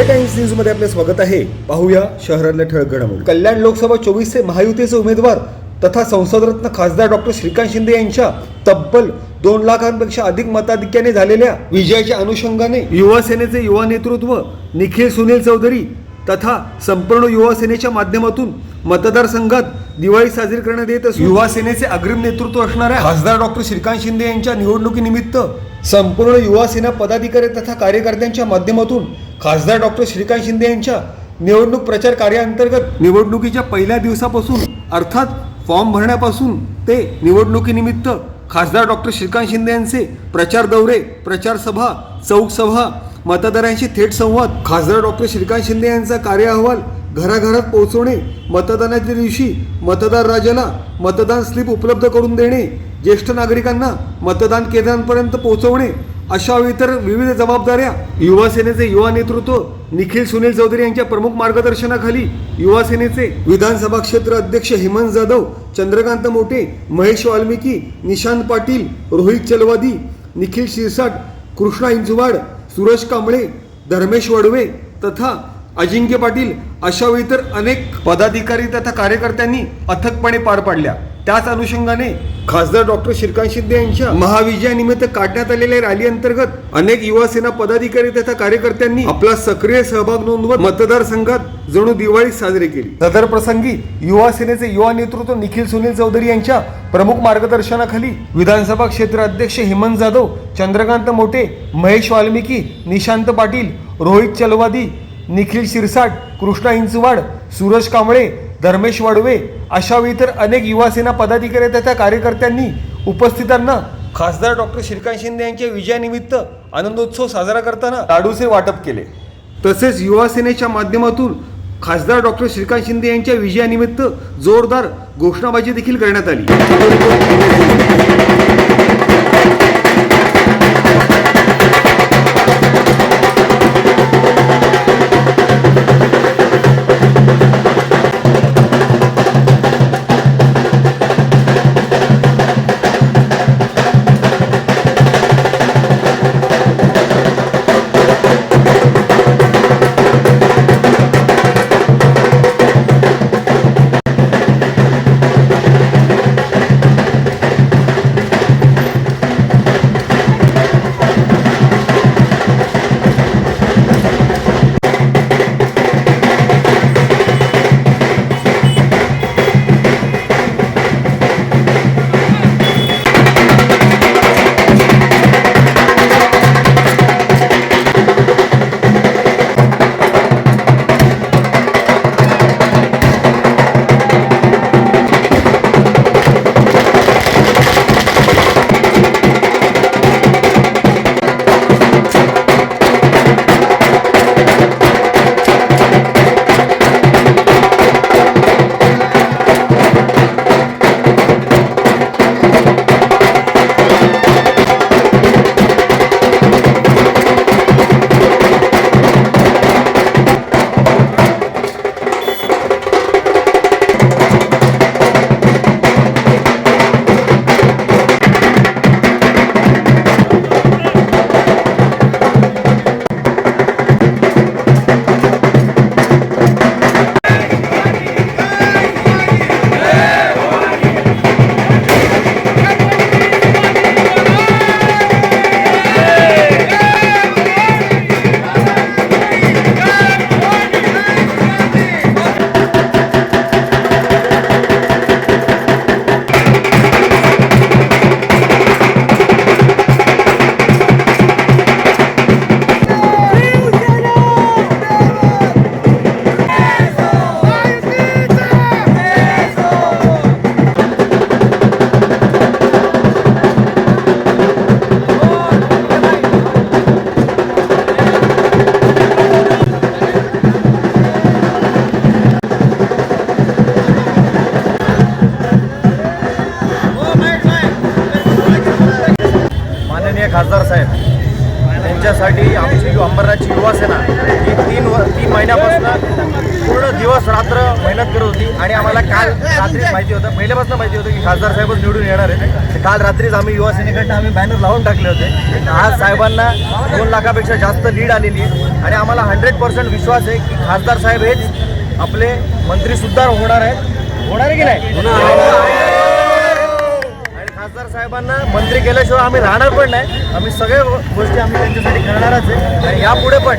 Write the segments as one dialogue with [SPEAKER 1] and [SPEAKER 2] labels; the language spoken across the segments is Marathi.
[SPEAKER 1] इंडिया टाइम्स न्यूजमध्ये आपले स्वागत आहे. पाहूया शहरातल्या ठळक घडामोडी. कल्याण लोकसभा चोवीसचे महायुतीचे उमेदवार तथा संसदरत्न खासदार डॉक्टर श्रीकांत शिंदे यांच्या तब्बल दोन लाखांपेक्षा अधिक मताधिक्याने झालेल्या विजयाच्या अनुषंगाने युवा सेनेचे युवा नेतृत्व निखिल सुनील चौधरी तथा संपूर्ण युवा सेनेच्या माध्यमातून मतदारसंघात दिवाळी साजरी करण्यात येत असून युवा सेनेचे अग्रिम नेतृत्व असणाऱ्या खासदार डॉक्टर श्रीकांत शिंदे यांच्या निवडणुकीनिमित्त संपूर्ण युवा सेना पदाधिकारी तथा कार्यकर्त्यांच्या माध्यमातून खासदार डॉक्टर श्रीकांत शिंदे यांच्या निवडणूक प्रचार कार्याअंतर्गत निवडणुकीच्या पहिल्या दिवसापासून अर्थात फॉर्म भरण्यापासून ते निवडणुकीनिमित्त खासदार डॉक्टर श्रीकांत शिंदे यांचे प्रचार दौरे प्रचार सभा चौक सभा मतदारांशी थेट संवाद खासदार डॉक्टर श्रीकांत शिंदे यांचा कार्य अहवाल घराघरात पोहोचवणे मतदानाच्या दिवशी मतदार राजाला मतदान स्लिप उपलब्ध करून देणे ज्येष्ठ नागरिकांना मतदान केंद्रांपर्यंत पोहोचवणे अशा इतर विविध जबाबदाऱ्या युवा सेनेचे युवा नेतृत्व निखिल सुनील चौधरी यांच्या प्रमुख मार्गदर्शनाखाली युवा सेनेचे विधानसभा क्षेत्र अध्यक्ष हेमंत जाधव चंद्रकांत मोटे महेश वाल्मिकी निशांत पाटील रोहित चलवादी निखिल शिरसाट कृष्णा इंजुवाड सुरज कांबळे धर्मेश वडवे तथा अजिंक्य पाटील अशा तर अनेक पदाधिकारी तथा कार्यकर्त्यांनी अथकपणे पार पाडल्या. त्याच अनुषंगाने खासदार डॉक्टर श्रीकांत शिंदे यांच्या महाविजयानिमित्त काढण्यात आलेल्या रॅली अंतर्गत अनेक युवा सेना पदाधिकारी तथा कार्यकर्त्यांनी आपला सक्रिय सहभाग नोंदवत मतदारसंघात जणू दिवाळी साजरी केली. सदर प्रसंगी युवा सेनेचे युवा नेतृत्व निखिल सुनील चौधरी यांच्या प्रमुख मार्गदर्शनाखाली विधानसभा क्षेत्र अध्यक्ष हेमंत जाधव चंद्रकांत मोटे महेश वाल्मिकी निशांत पाटील रोहित चलवादी निखिल शिरसाट कृष्णा इंचवाड सूरज कांबळे धर्मेश वडवे अशावेळी तर अनेक युवासेना पदाधिकारी तथा कार्यकर्त्यांनी उपस्थितांना खासदार डॉक्टर श्रीकांत शिंदे यांच्या विजयानिमित्त आनंदोत्सव साजरा करताना लाडूचे वाटप केले. तसेच युवासेनेच्या माध्यमातून खासदार डॉक्टर श्रीकांत शिंदे यांच्या विजयानिमित्त जोरदार घोषणाबाजी देखील करण्यात आली.
[SPEAKER 2] खासदार साहेब त्यांच्यासाठी आमची अंबरनाथची युवा सेना ही तीन व तीन महिन्यापासून पूर्ण दिवस रात्र मेहनत करत होती. आणि आम्हाला काल रात्रीच माहिती होतं पहिल्यापासून माहिती होतं की खासदार साहेबच निवडून येणार आहेत काल रात्रीच आम्ही युवा सेनेकडनं आम्ही बॅनर लावून टाकले होते. आज साहेबांना दोन लाखापेक्षा जास्त लीड आलेली आहे. आणि आम्हाला हंड्रेड पर्सेंट विश्वास आहे की खासदार साहेब हेच आपले मंत्रीसुद्धा होणार आहेत. होणार आहे की नाही? खासदार साहेबांना मंत्री केल्याशिवाय आम्ही राहणार पण नाही. आम्ही सगळ्या गोष्टी आम्ही त्यांच्यासाठी करणारच आहे. आणि यापुढे पण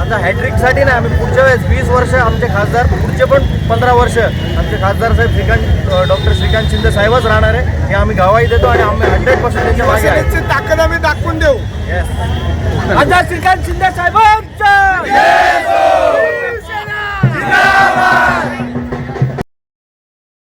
[SPEAKER 2] आता हॅट्रिकसाठी नाही आम्ही पुढच्या वेळेस वीस वर्ष आमचे खासदार पुढचे पण पंधरा वर्ष आमचे खासदार साहेब श्रीकांत डॉक्टर श्रीकांत शिंदे साहेबच राहणार आहे. हे आम्ही गावाही देतो आणि आम्ही हंड्रेड पर्सेंट त्यांच्या मागे आहे.
[SPEAKER 3] ताकद आम्ही दाखवून देऊ. श्रीकांत शिंदे साहेबांचा!